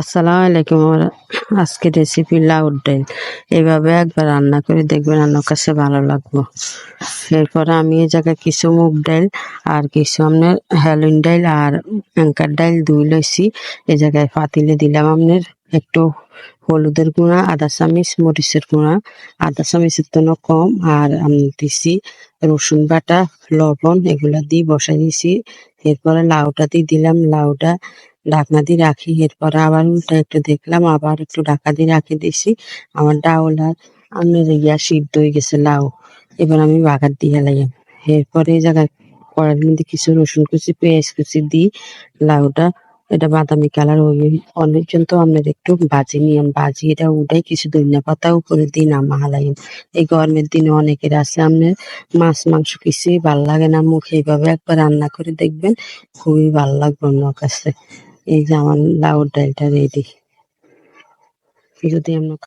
আসসালামু আলাইকুম। আজকে রেসিপি লাউড ডাল। এভাবে একবার রান্না করে দেখবেন আমার কাছে ভালো লাগবো। এরপরে আমি এই জায়গায় কিছু মুগ ডাল আর কিছু আপনার হেলিন ডাল আর অ্যাঙ্কার ডাল দুই লইছি। এই জায়গায় পাতিলে দিলাম আপনার একটু হলুদের গুঁড়া, আদা চামিচ, মরিচের গুঁড়া। আদা চামিচের তো কম আর আমি দিছি রসুন বাটা, লবণ, এগুলা দিয়ে বসাই দিয়েছি এরপরে লাউটা দিয়ে দিলাম। লাউটা ঢাকনা দিয়ে রাখি, এরপরে আবার উল্টা একটু দেখলাম, আবার একটু ঢাকা দিয়ে রাখি দিছি। আমার ডাউল আর আমার ইয়া সিদ্ধ হয়ে গেছে লাউ। এবার আমি বাগার দিয়ে লাইম এরপরে এই জায়গায় কড়াইয়ের মধ্যে কিছু রসুন কুচি, পেঁয়াজ কুচি দিই, লাউটা। এটা বাদামি কালার ওই অনেক পর্যন্ত আপনার একটু ভাজি নিয়ম ভাজি এটা উঠাই কিছু ধনিয়া পাতা উপরে দিই নামা হালাইম এই গরমের দিনে অনেকের আছে আপনার মাছ, মাংস কিছুই ভালো লাগে না মুখে। এইভাবে একবার রান্না করে দেখবেন, খুবই ভালো লাগবে আমার কাছে। এই যে আমার লাউ ডালটা রেডি। যদি আপনার